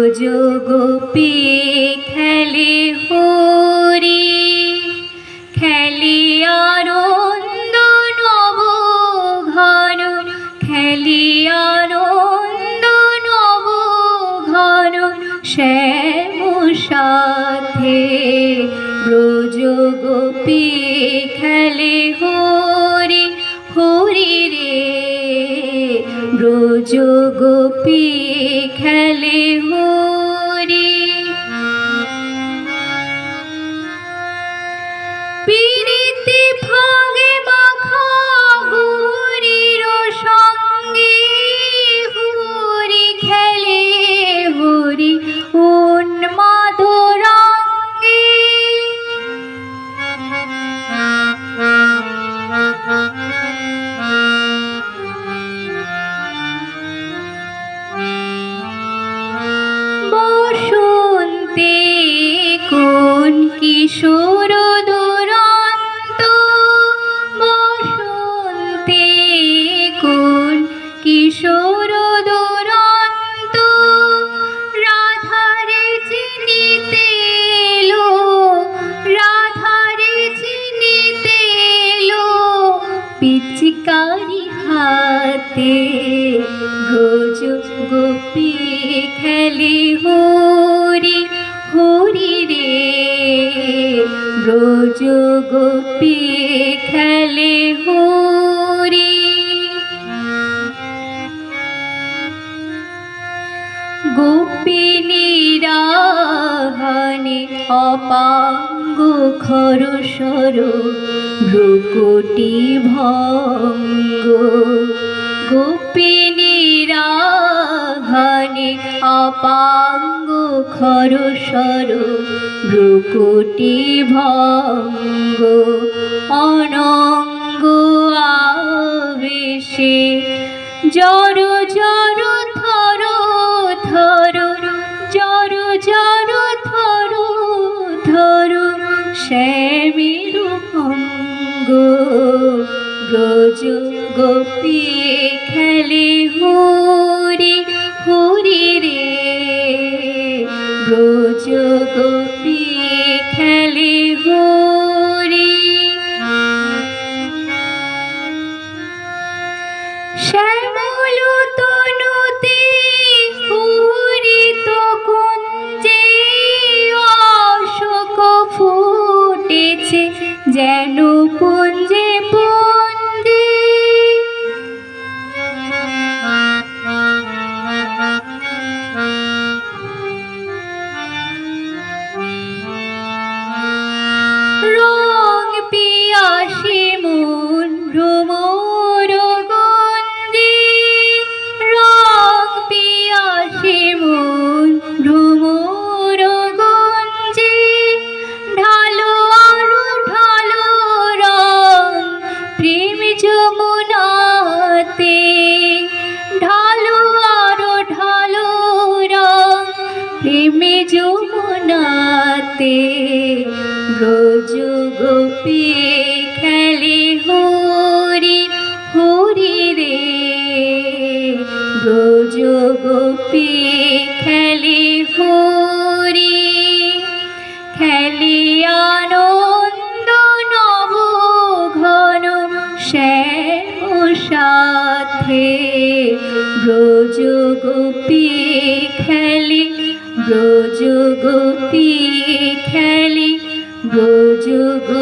গোপী খেলে হরি, খেলে আনন্দ নব ঘন, খেলে আনন্দ নব ঘন। শ্যাম সাথে ব্রজ গোপী খেলে হরি হরি রে। ব্রজ গোপী খেলে হরি। কিশোর দুরন্ত বসন্তে কোন কিশোর দুরন্ত? রাধারে চিনিতে এলো, রাধারে চিনিতে এলো, পিচকারি হাতে ব্রজ গোপী খেলে হরি। অপাঙ্গ খর সর ভ্রুকুটি ভঙ্গ। গোপিনীরাহানে অপাঙ্গ খর সর ভ্রুকুটি ভঙ্গ। অনঙ্গ আবেশে জর শ্যামের ভঙ্গ ব্রজ গোপী খেলে হরি হরি রে। ব্রজ গোপী খেলে হরি। শ্যামল তনুতে যেন যমুনাতে ব্রজ গোপী খেলে হরি হরি রে। ব্রজ গোপী খেলে হরি, খেলে আনন্দ নব ঘন শ্যাম সাথে ব্রজ গোপী খেলে গোপী খেলে ব্রজ গোপী